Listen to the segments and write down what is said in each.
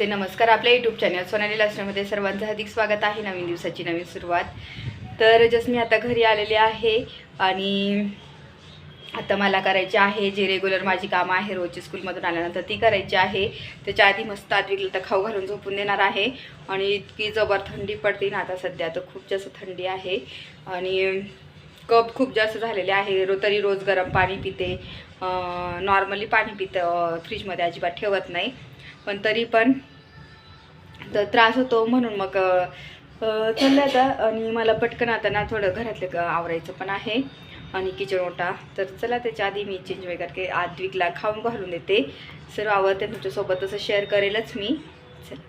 नमस्ते नमस्कार आपल्या YouTube channel Sonali लास्टमध्ये सर्वांचं हार्दिक स्वागत आहे नवीन दिवसाची नवीन सुरुवात. तर जसं मी आता घरी आलेले आहे आणि आता मला करायची आहे जे रेग्युलर माझी कामं आहे रोजची स्कूलमधून आल्यानंतर ती करायची आहे. त्याच्या आधी मस्त आदविकला तर खाऊ घालून झोपून देणार आहे. आणि इतकी जबर थंडी पडते ना आता सध्या तर खूप जास्त थंडी आहे. आणि कप खूप जास्त झालेले आहे. रो तरी रोज गरम पाणी पिते. नॉर्मली पाणी पितं फ्रीजमध्ये अजिबात ठेवत नाही. पण तरी पण तर त्रास होतो म्हणून मग चाललं आता. आणि मला पटकन आता ना थोडं घरातलं आवरायचं पण आहे. आणि किचन ओटा. तर चला त्याच्या आधी मी चेंज वगैरे के आद्विकला खाऊन घालून देते. सर्व आवडते तुमच्यासोबत तसं शेअर करेलच मी. चला.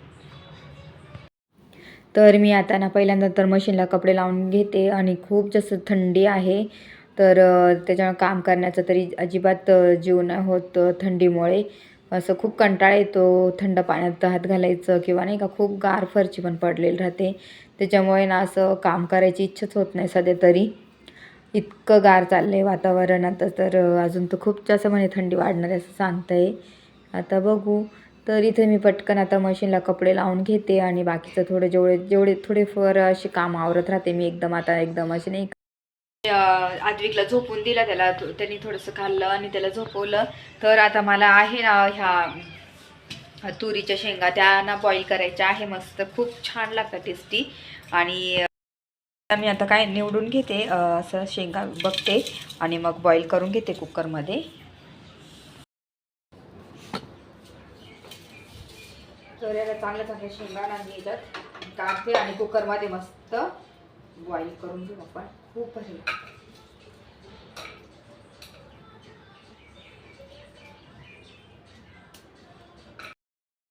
तर मी आता ना पहिल्यांदा तर मशीनला कपडे लावून घेते आणि खूप जास्त थंडी आहे. तर त्याच्यामुळे काम करण्याचं तरी अजिबात जीव नाही होत थंडीमुळे. असं खूप कंटाळा येतो थंड पाण्यात हात घालायचं किंवा नाही का खूप गार फरची पण पडलेली राहते. त्याच्यामुळे ना असं काम करायची इच्छाच होत नाही सध्या तरी. इतकं गार चाललं आहे वातावरण आता तर अजून तर खूप जास्त म्हणे थंडी वाढणार आहे असं सांगता आहे आता बघू. तर इथे मी पटकन आता मशीनला कपडे लावून घेते आणि बाकीचं थोडं जेवढे जेवढे थोडेफार असे काम आवरत राहते मी एकदम आता एकदम असे नाही आद्विकला झोपून दिला त्याला त्यांनी थोडंसं खाल्लं आणि त्याला झोपवलं. तर आता मला आहे ना ह्या तुरीच्या शेंगा त्या ना बॉईल करायच्या आहे मस्त. खूप छान लागतात टेस्टी आणि मी आता काय निवडून घेते असं शेंगा बघते आणि मग बॉईल करून घेते कुकरमध्ये तर याला चांगल्या चांगल्या शेंगा ना मी याच्यात काढते आणि कुकरमध्ये मस्त. बॉईल करून घेऊ आपण. खूप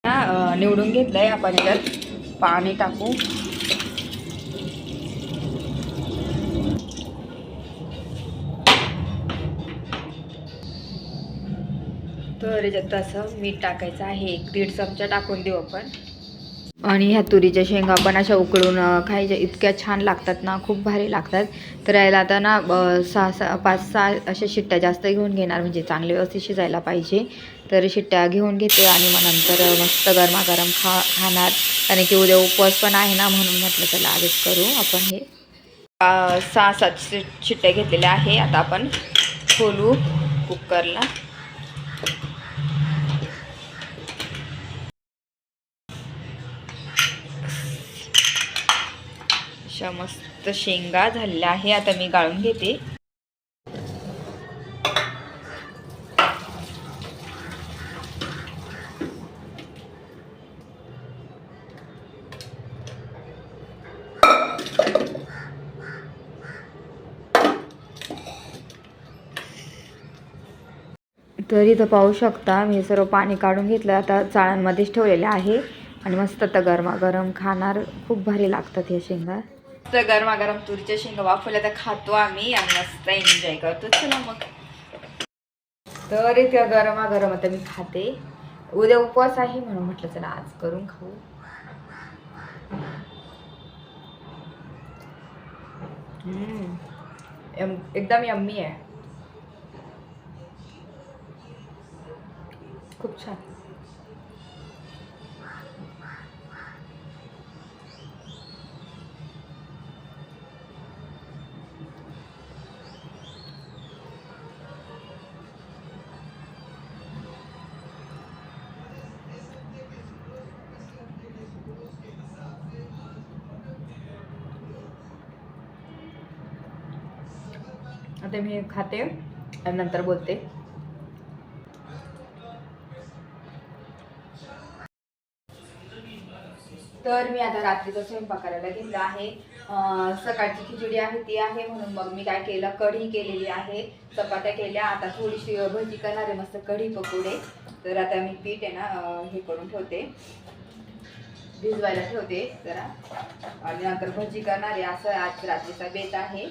अं, निवडून घेतलंय आपण याच्यात. पाणी टाकू. तर याच्यात असं मीठ टाकायचं आहे. एक दीड चमचा टाकून देऊ आपण. आणि ह्या तुरीच्या शेंगा पण अशा उकळून खायच्या इतक्या छान लागतात ना खूप भारी लागतात. तर यायला आता ना सहा सहा पाच सहा अशा शिट्ट्या जास्त घेऊन घेणार म्हणजे चांगले व्यवस्थित शिजायला पाहिजे. तर शिट्ट्या घेऊन घेते आणि मग नंतर मस्त गरमागरम खा खाणार. कारण की उद्या उपवास पण आहे ना म्हणून म्हटलं चला आधीच करू आपण हे. सहा सात शिट्ट्या घेतलेल्या आहे. आता आपण खोलू कुकरला. अशा मस्त शेंगा झालेल्या आहे. आता मी गाळून घेते. तर इथं पाहू शकता मी सर्व पाणी काढून घेतलं. आता चाळ्यांमध्येच ठेवलेले आहे. आणि मस्त आता गरमागरम खाणार. खूप भारी लागतात ह्या शेंगा. तर गरमागरम तुरीच्या शेंगा वाफवल्या तर खातो आम्ही आणि मस्त एन्जॉय करतो. चला मग. तर त्या गरमागरम आता मी खाते. उद्या उपवास आहे म्हणून म्हटलं चला आज करून खाऊ. हम्म. एकदम यम्मी आहे. खूप छान. आता मी खाते आणि नंतर बोलते. तर मी आता रात्रीचा स्वयंपाक करायला घेतला आहे. सकाळची खिचडी आहे ती आहे. म्हणून मग मी काय केलं कढी केलेली आहे. चपात्या केल्या. आता थोडीशी भजी करणार आहे मस्त कढी पकोडे. तर आता मी पीठ आहे ना हे करून ठेवते. भिजवायला ठेवते जरा. आणि नंतर भजी करणार आहे असं आज रात्रीचा बेत आहे.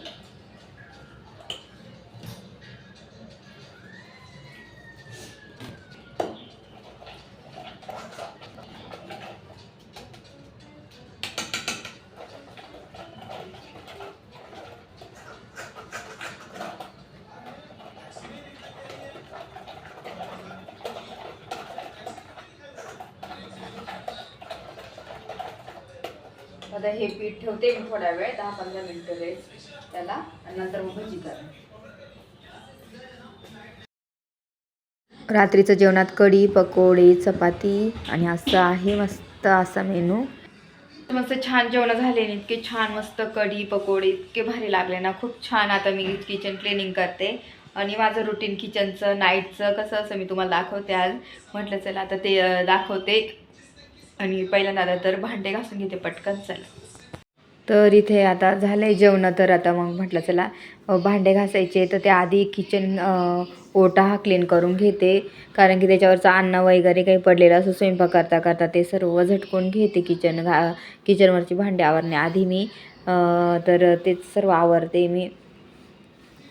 आता हे पीठ ठेवते मी थोडा वेळ दहा पंधरा मिनिटं वेळ त्याला आणि नंतर मग भजी करा रात्रीचं जेवणात कढी पकोडे चपाती आणि असं आहे मस्त असा मेनू. मस्त छान जेवण झाले इतके छान मस्त कढी पकोडे इतके भारी लागले ना. खूप छान आता मी किचन क्लिनिंग करते. आणि माझं रुटीन किचनचं नाईटचं कसं असं मी तुम्हाला दाखवते आज. म्हटलं चला आता ते दाखवते. आणि पहिल्यांदा तर भांडे घासून घेते पटकन चला. तर इथे आता झालं आहे जेवणं तर आता मग म्हटलं चला भांडे घासायचे. तर त्याआधी किचन ओटा हा क्लीन करून घेते. कारण की त्याच्यावरचं अन्न वगैरे काही पडलेलं असं स्वयंपाक करता करता ते सर्व झटकून घेते किचन घा किचनवरची भांडे आवरण्याआधी मी. तर तेच सर्व आवरते मी.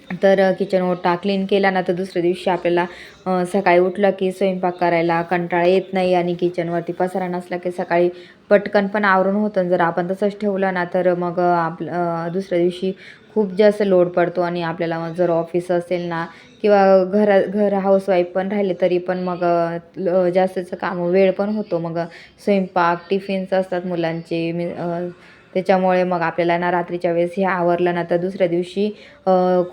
तर किचन ओटा क्लीन केला ना तर दुसऱ्या दिवशी आपल्याला सकाळी उठलं की स्वयंपाक करायला कंटाळा येत नाही आणि किचनवरती पसारा नसला की सकाळी पटकन पण आवरून होतं. जर आपण तसंच ठेवलं ना तर मग आपलं दुसऱ्या दिवशी खूप जास्त लोड पडतो आणि आपल्याला जर ऑफिस असेल ना किंवा घरा घर हाऊसवाईफ पण राहिले तरी पण मग ल- जास्तचं काम वेळ पण होतो. मग स्वयंपाक टिफिन्स असतात मुलांचे मी त्याच्यामुळे मग आपल्याला ना रात्रीच्या वेळेस हे आवरलं ना तर दुसऱ्या दिवशी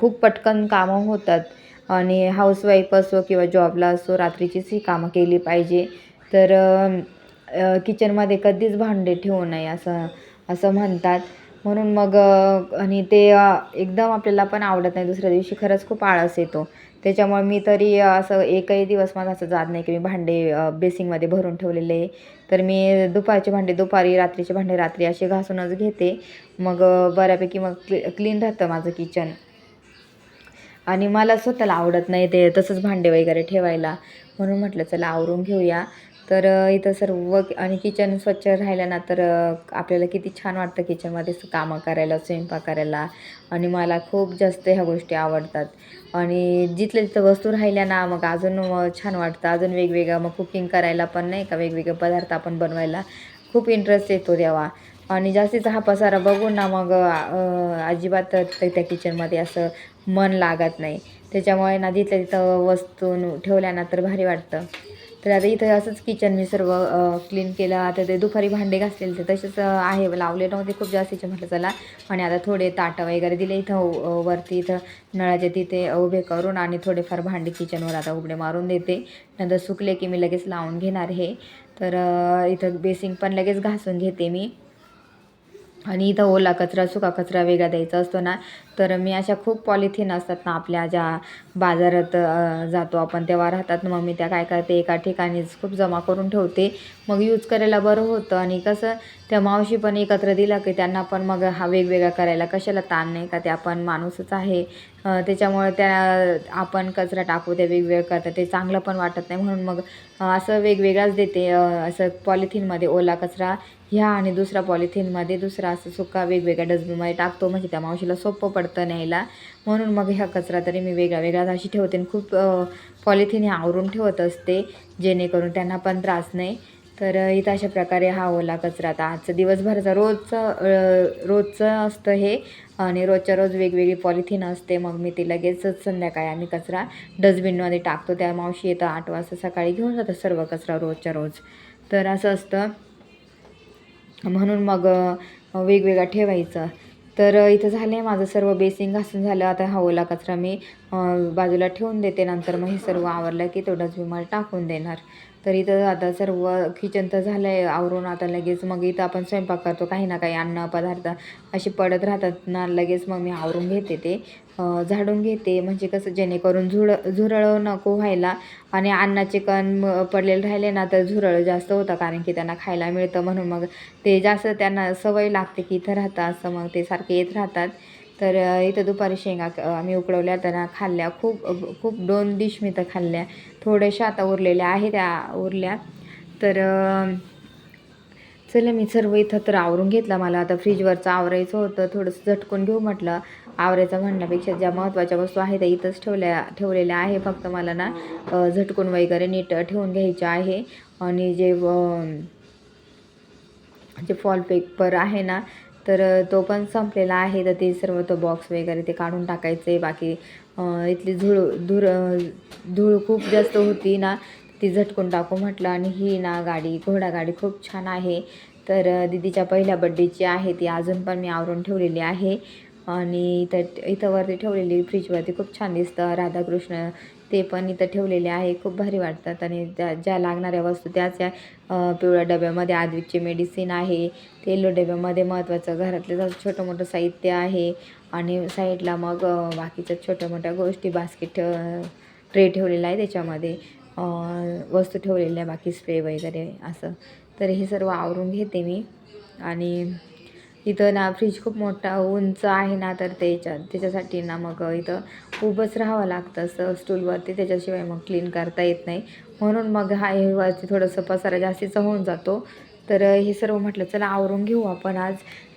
खूप पटकन कामं होतात. आणि हाऊसवाईफ असो किंवा जॉबला असो रात्रीचीच ही कामं केली पाहिजे. तर किचनमध्ये कधीच भांडे ठेवू नये असं असं म्हणतात. म्हणून मग आणि ते एकदम आपल्याला पण आवडत नाही. दुसऱ्या दिवशी खरंच खूप आळस येतो. त्याच्यामुळे मी तरी असं एकही दिवस माझा असं जात नाही की मी भांडे बेसिंगमध्ये भरून ठेवलेले. आहे तर मी दुपारचे भांडे दुपारी रात्रीचे भांडे रात्री असे घासूनच घेते. मग बऱ्यापैकी मग क्ली क्लीन राहतं माझं किचन. आणि मला स्वतःला आवडत नाही ते तसंच भांडे वगैरे ठेवायला. म्हणून म्हटलं चला आवरून घेऊया. तर इथं सर्व आणि किचन स्वच्छ राहिलं ना तर आपल्याला किती छान वाटतं किचनमध्ये कामं करायला स्वयंपाक करायला. आणि मला खूप जास्त ह्या गोष्टी आवडतात. आणि जिथल्या तिथं वस्तू राहिल्या ना मग अजून छान वाटतं. अजून वेगवेगळं मग कुकिंग करायला पण नाही का वेगवेगळे पदार्थ आपण बनवायला. खूप इंटरेस्ट येतो तेव्हा. आणि जास्तीचा हा पसारा बघून ना मग अजिबात त्या त्या किचनमध्ये असं मन लागत नाही. त्याच्यामुळे ना तिथल्या तिथं वस्तू ठेवल्या ना तर भारी वाटतं. तर आता इथं असंच किचन मी सर्व क्लीन केलं. आता ते दुपारी भांडे घासलेले ते तसेच आहे. लावले नव्हते खूप जास्तीचे म्हटलं चला. आणि आता थोडे ताटं वगैरे दिले इथं वरती इथं. नळाच्या तिथे उभे करून आणि थोडेफार भांडे किचनवर आता उघडे मारून देते. नंतर सुकले की मी लगेच लावून घेणार हे. तर इथं बेसिंग पण लगेच घासून घेते मी. आणि इथं ओला कचरा सुका कचरा वेगळा द्यायचा असतो ना तर मी अशा खूप पॉलिथिन असतात ना आपल्या ज्या बाजारात जातो आपण तेव्हा राहतात ना मग मी त्या काय करते एका ठिकाणीच खूप जमा करून ठेवते. मग यूज करायला बरं होतं आणि कसं त्या मावशी पण एकत्र दिला की त्यांना पण मग हा वेगवेगळा करायला कशाला ताण नाही का ते आपण माणूसच आहे. त्याच्यामुळे त्या आपण कचरा टाकू त्या वेगवेगळं करतात ते चांगलं पण वाटत नाही. म्हणून मग असं वेगवेगळाच देते असं पॉलिथिनमध्ये ओला कचरा ह्या आणि दुसरा पॉलिथिनमध्ये दुसरा असं सुका वेगवेगळ्या डस्टबिनमध्ये टाकतो. म्हणजे त्या मावशीला सोपं पडतं. न्यायला. म्हणून मग ह्या कचरा तरी मी वेगळा वेगळा अशी ठेवते आणि खूप पॉलिथिन हे आवरून ठेवत असते जेणेकरून त्यांना पण त्रास नाही. तर इथं अशा प्रकारे हा ओला कचरा आता आजचं दिवसभराचा रोजचं रोजचं असतं हे. आणि रोजच्या रोज वेगवेगळी पॉलिथिन असते मग मी ती लगेचच संध्याकाळी आम्ही कचरा डस्टबिनमध्ये टाकतो. त्या मावशी येतं आठ वाजता सकाळी घेऊन जातं सर्व कचरा रोजच्या रोज. तर असं असतं. म्हणून मग वेगवेगळा ठेवायचं. तर इथं झालं आहे माझं सर्व बेसिंग घासून झालं. आता हा ओला कचरा मी बाजूला ठेवून देते. नंतर मग हे सर्व आवरलं की तो डस्टबिनमध्ये टाकून देणार. तर इथं आता सर्व किचन तर झालं आहे आवरून आता लगेच मग इथं आपण स्वयंपाक करतो काही ना काही अन्न पदार्थ असे पडत राहतात ना लगेच मग मी आवरून घेते ते. झाडून घेते म्हणजे कसं जेणेकरून झुळ झुरळ नको व्हायला आणि अन्नाचे कण पडलेले राहिले ना तर झुरळ जास्त होतं कारण की त्यांना खायला मिळतं म्हणून मग ते जास्त त्यांना सवय लागते की इथं राहतं असं मग ते सारखे येत राहतात. तर इथं दुपारी शेंगा आम्ही उकडवल्या त्यांना खाल्ल्या. खूप खूप दोन डिश मी तर खाल्ल्या. थोड्याशा आता उरलेल्या आहे त्या उरल्या. तर चला मी सर्व इथं तर आवरून घेतला. मला आता फ्रीजवरचं आवरायचं होतं. थोडंसं झटकून घेऊ म्हटलं. आवरायचं म्हणण्यापेक्षा ज्या महत्त्वाच्या वस्तू आहेत त्या इथंच ठेवल्या ठेवलेल्या आहे. फक्त मला ना झटकून वगैरे नीट ठेवून घ्यायचं आहे. आणि जे जे फॉल पेपर आहे ना तर तो पण संपलेला आहे. तर ते सर्व तो बॉक्स वगैरे ते काढून टाकायचे. बाकी इथली धूळ धूर धूळ खूप जास्त होती ना ती झटकून टाकू म्हटलं. आणि ही ना गाडी घोडा गाडी खूप छान आहे. तर दीदीच्या पहिल्या बड्डेची आहे. ती अजून पण मी आवरून ठेवलेली आहे. आणि इथं इथं वरती ठेवलेली फ्रीजवरती खूप छान दिसतं. राधाकृष्ण ते पण इथं ठेवलेले आहे. खूप भारी वाटतात. आणि त्या ज्या लागणाऱ्या वस्तू त्याच या पिवळ्या डब्यामध्ये आदविकचे मेडिसिन आहे. ते येलो डब्यामध्ये महत्त्वाचं घरातलं छोटं मोठं साहित्य आहे आणि साईडला मग बाकीच्या छोट्या मोठ्या गोष्टी बास्केट ट्रे ठेवलेला आहे त्याच्यामध्ये. वस्तू ठेवलेल्या आहे बाकी स्प्रे वगैरे असं. तर हे सर्व आवरून घेते मी. आणि इथं ना फ्रीज खूप मोठा उंच आहे ना तर त्याच्या त्याच्यासाठी ना मग इथं उभंच राहावं लागतं. असं स्टूलवरती त्याच्याशिवाय मग क्लीन करता येत नाही. म्हणून मग हा हे वरती थोडंसं पसारा जास्तीचा होऊन जातो. तर हे सर्व म्हटलं चला आवरून घेऊ आपण आज.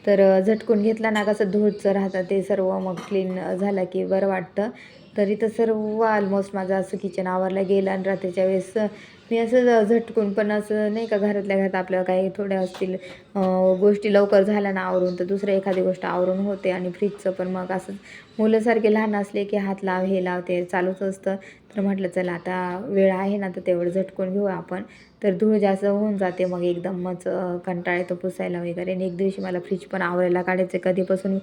तर झटकून घेतला ना कसं धूळचं राहतं ते सर्व मग क्लीन झालं की बरं वाटतं. तर इथं सर्व ऑलमोस्ट माझं असं किचन आवरलं गेलं आणि रात्रीच्या वेळेस मी असं झटकून पण असं नाही का घरातल्या घरात आपल्या काही थोड्या असतील गोष्टी लवकर झाल्या ना आवरून तर दुसरं एखादी गोष्ट आवरून होते आणि फ्रीजचं पण मग असं मुलंसारखे लहान असले की हात लाव हे लाव ते चालूच असतं. तर म्हटलं चला आता वेळ आहे ना तर तेवढं झटकून घेऊ आपण. तर धूळ जास्त होऊन जाते मग एकदमच कंटाळ कंटाळा येतो पुसायला वगैरे. आणि एक दिवशी मला फ्रीज पण आवरायला काढायचं. कधीपासून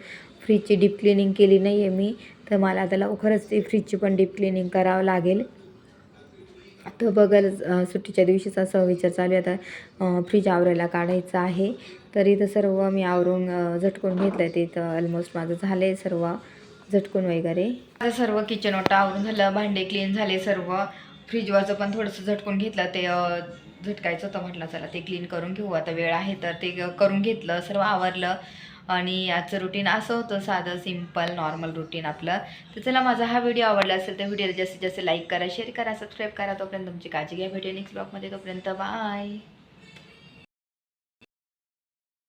फ्रीजची डीप क्लिनिंग केली नाही आहे मी तर मला आता लवकरच ती फ्रीजची पण डीप क्लिनिंग करावं लागेल. तर बघाल सुट्टीच्या दिवशीचा असा विचार चालू आहे. आता फ्रीज आवरायला काढायचं आहे. तर इथं सर्व मी आवरून झटकून घेतलं आहे ते ऑलमोस्ट माझं झालं आहे सर्व झटकून वगैरे. आता सर्व किचन ओटा आवरून झालं भांडे क्लीन झाले सर्व. फ्रीजवरचं पण थोडंसं झटकून घेतलं. ते झटकायचं होतं म्हटलं चला ते क्लीन करून घेऊ. आता वेळ आहे तर ते करून घेतलं सर्व आवरलं. आणि आजचं रुटीन असं होतं साधं सिंपल नॉर्मल रुटीन आपलं. तर चला माझा हा व्हिडिओ आवडला असेल तर व्हिडिओला जास्तीत जास्त लाईक करा शेअर करा सबस्क्राईब करा. तोपर्यंत तुमची काळजी घ्या. भेटेल नेक्स्ट ब्लॉगमध्ये तोपर्यंत बाय